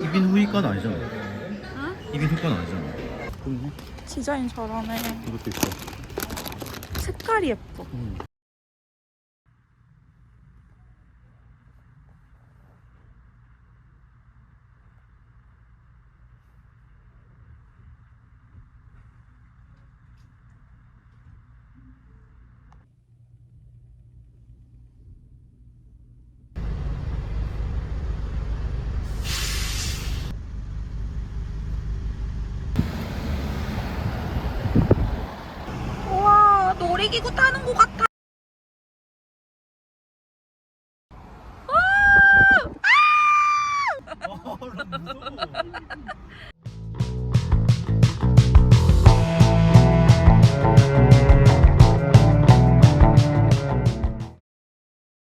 이빈 후이건 아니잖아. 응? 이빈 후건 아니잖아. 그럼 지자인 저러네 이것도 있어. 색깔이 예뻐. 응. 움직이고 타는 것 같아. 아! 아!